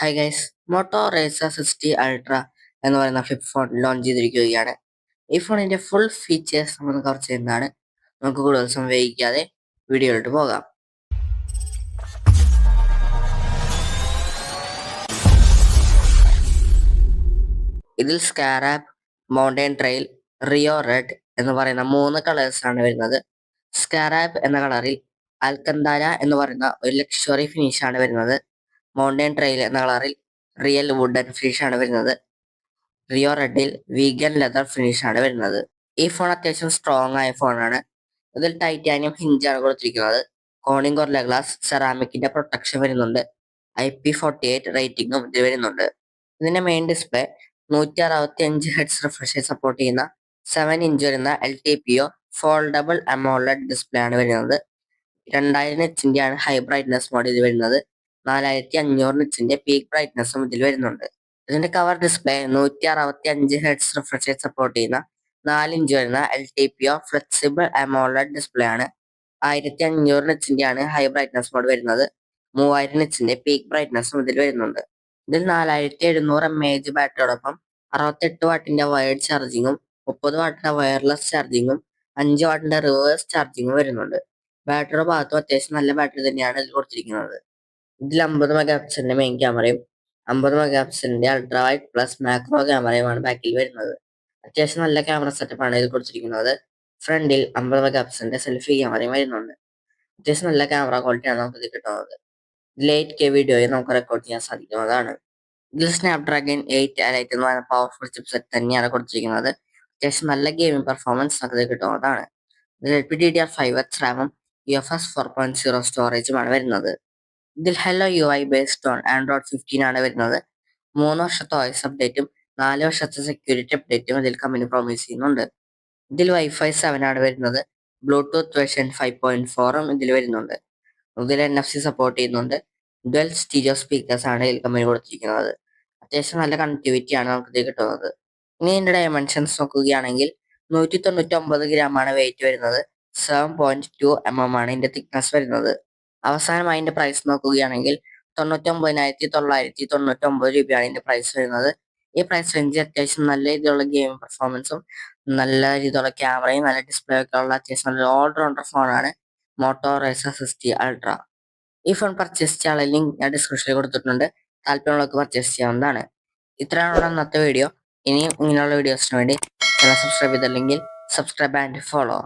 Hi guys moto razr sixty ultra എന്ന് പറയുന്ന flip phone launch ചെയ്തിരിക്കുകയാണ്. ഈ ഫോണിന്റെ ഫുൾ ഫീച്ചേഴ്സ് നമ്മൾ കവർ ചെയ്യുന്നതാണ് നമുക്ക് കൂടുതൽ സമയം വൈകിക്കാതെ വീഡിയോയിലോട്ട് പോകാം. ഇതിൽ scarab mountain trail Rio red എന്ന് പറയുന്ന മൂന്ന് കളേഴ്സ് ആണ് വരുന്നത്. സ്കാറാപ്പ് എന്ന കളറിൽ അൽക്കന്താര എന്ന് പറയുന്ന ഒരു ലക്ഷറി ഫിനിഷ് ആണ് വരുന്നത്. മൗണ്ടൻ ട്രെയിൽ എന്ന കളറിൽ റിയൽ വുഡൻ ആണ് വരുന്നത്. റിയോ റെഡിൽ വീഗൻ ലെതർ ആണ് വരുന്നത്. ഈ ഫോൺ അത്യാവശ്യം സ്ട്രോങ് ആയ ഫോണാണ് ഇതിൽ ടൈറ്റാനിയം ഹിഞ്ചാണ് കൊടുത്തിരിക്കുന്നത്. കോണിംഗ് കോർല ഗ്ലാസ് സെറാമിക്കിന്റെ പ്രൊട്ടക്ഷൻ വരുന്നുണ്ട്. ഐ പി ഫോർട്ടി എയ്റ്റ് റേറ്റിംഗും ഇതിൽ വരുന്നുണ്ട്. ഇതിന്റെ മെയിൻ ഡിസ്പ്ലേ നൂറ്റി അറുപത്തി അഞ്ച് ഹെഡ്സ് റിഫ്രഷ് സപ്പോർട്ട് ചെയ്യുന്ന സെവൻ ഇഞ്ച് വരുന്ന L T P O foldable AMOLED display ആണ് വരുന്നത്. രണ്ടായിരം എച്ചിന്റെ ആണ് ഹൈ ബ്രൈറ്റ്നസ് മോഡ് ഇത് വരുന്നത്. നാലായിരത്തി അഞ്ഞൂറ് നിച്ചിന്റെ പീക്ക് ബ്രൈറ്റ്നസ്സും ഇതിൽ വരുന്നുണ്ട്. ഇതിന്റെ കവർ ഡിസ്പ്ലേ നൂറ്റി അറുപത്തി അഞ്ച് ഹെഡ്സ് റിഫ്രഷ് സപ്പോർട്ട് ചെയ്യുന്ന നാല് ഇഞ്ച് വരുന്ന L T P O flexible AMOLED display ആണ്. ആയിരത്തി അഞ്ഞൂറ് നിച്ചിന്റെ ആണ് ഹൈ ബ്രൈറ്റ്നസ് മോഡ് വരുന്നത് മൂവായിരം നിച്ചിന്റെ പീക്ക് ബ്രൈറ്റ്നസ്സും ഇതിൽ വരുന്നുണ്ട്. ഇതിൽ നാലായിരത്തി എഴുന്നൂറ് എം എച്ച് ബാറ്ററിയോടൊപ്പം അറുപത്തെട്ട് വാട്ടിന്റെ വയർഡ് ചാർജിങ്ങും മുപ്പത് വാട്ടിന്റെ വയർലെസ് ചാർജിങ്ങും അഞ്ച് വാട്ടിന്റെ റിവേഴ്സ് ചാർജിങ്ങും വരുന്നുണ്ട്. ബാറ്ററിയുടെ ഭാഗത്തും അത്യാവശ്യം നല്ല ബാറ്ററി തന്നെയാണ് ഇതിൽ കൊടുത്തിരിക്കുന്നത്. ഇതിൽ അമ്പത് മെഗാ പിക്സലിന്റെ മെയിൻ ക്യാമറയും അമ്പത് മെഗാ പിക്സലിന്റെ അൾട്രാ വൈറ്റ് പ്ലസ് മാക്രോ ക്യാമറയുമാണ് ബാക്കിൽ വരുന്നത്. അത്യാവശ്യം നല്ല ക്യാമറ സെറ്റപ്പ് ആണ് ഇതിൽ കൊടുത്തിരിക്കുന്നത്. ഫ്രണ്ടിൽ അമ്പത് മെഗാ പിക്സലിന്റെ സെൽഫി ക്യാമറയും വരുന്നുണ്ട്. അത്യാവശ്യം നല്ല ക്യാമറ ക്വാളിറ്റിയാണ് നമുക്ക് ഇത് കിട്ടുന്നത്. എയ്റ്റ് കെ വീഡിയോയും നമുക്ക് റെക്കോർഡ് ചെയ്യാൻ സാധിക്കുന്നതാണ്. ഇതിൽ സ്നാപ്ഡ്രാഗൺ എയ്റ്റ് അലൈറ്റ് എന്ന് പറയുന്ന പവർഫുൾ ചിപ്സെറ്റ് തന്നെയാണ് കൊടുത്തിരിക്കുന്നത്. അത്യാവശ്യം നല്ല ഗെയിമിംഗ് പെർഫോമൻസ് നമുക്ക് ഇത് കിട്ടുന്നതാണ്. ഇതിൽ L P D D R five H റാമും U F S four point zero സ്റ്റോറേജുമാണ് വരുന്നത്. ഇതിൽ hello U I based on Android fifteen ആണ് വരുന്നത്. മൂന്ന് വർഷത്തെ വോയിസ് അപ്ഡേറ്റും നാല് വർഷത്തെ സെക്യൂരിറ്റി അപ്ഡേറ്റും ഇതിൽ കമ്പനി പ്രോമിസ് ചെയ്യുന്നുണ്ട്. ഇതിൽ വൈഫൈ സെവൻ ആണ് വരുന്നത്. ബ്ലൂടൂത്ത് വെർഷൻ ഫൈവ് പോയിന്റ് ഫോറും ഇതിൽ വരുന്നുണ്ട്. ഇതിൽ എൻ എഫ് സി സപ്പോർട്ട് ചെയ്യുന്നുണ്ട്. ഡുവൽ സ്റ്റീരിയോ സ്പീക്കേഴ്സ് ആണ് ഇതിൽ കമ്പനി കൊടുത്തിരിക്കുന്നത്. അത്യാവശ്യം നല്ല കണക്ടിവിറ്റി ആണ് നമുക്ക് ഇത് കിട്ടുന്നത്. ഇനി ഇതിന്റെ ഡയമെൻഷൻസ് നോക്കുകയാണെങ്കിൽ നൂറ്റി തൊണ്ണൂറ്റി ഒമ്പത് ഗ്രാം ആണ് വെയിറ്റ് വരുന്നത്. Seven point two M M ആണ് ഇതിന്റെ തിക്നെസ് വരുന്നത്. അവസാനം അതിന്റെ പ്രൈസ് നോക്കുകയാണെങ്കിൽ തൊണ്ണൂറ്റി ഒമ്പതിനായിരത്തി തൊള്ളായിരത്തി തൊണ്ണൂറ്റി ഒമ്പത് രൂപയാണ് ഇതിന്റെ പ്രൈസ് വരുന്നത്. ഈ പ്രൈസ് റേഞ്ച് അത്യാവശ്യം നല്ല രീതിയിലുള്ള ഗെയിം പെർഫോമൻസും നല്ല രീതിയിലുള്ള ക്യാമറയും നല്ല ഡിസ്പ്ലേ ഒക്കെ ഉള്ള അത്യാവശ്യം നല്ല ഓൾറൗണ്ടർ ഫോണാണ് മോട്ടോ റേസ സിക്സ്റ്റി അൾട്ര ഈ ഫോൺ പർച്ചേസ് ചെയ്യാനുള്ള ലിങ്ക് ഞാൻ ഡിസ്ക്രിപ്ഷനിൽ കൊടുത്തിട്ടുണ്ട്. താല്പര്യമുള്ളവർക്ക് പർച്ചേസ് ചെയ്യാവുന്നതാണ്. ഇത്രയാണ് ഇന്നത്തെ വീഡിയോ ഇനിയും ഇങ്ങനെയുള്ള വീഡിയോസിന് വേണ്ടി ചാനൽ സബ്സ്ക്രൈബ് ചെയ്തില്ലെങ്കിൽ സബ്സ്ക്രൈബ് ആൻഡ് ഫോളോ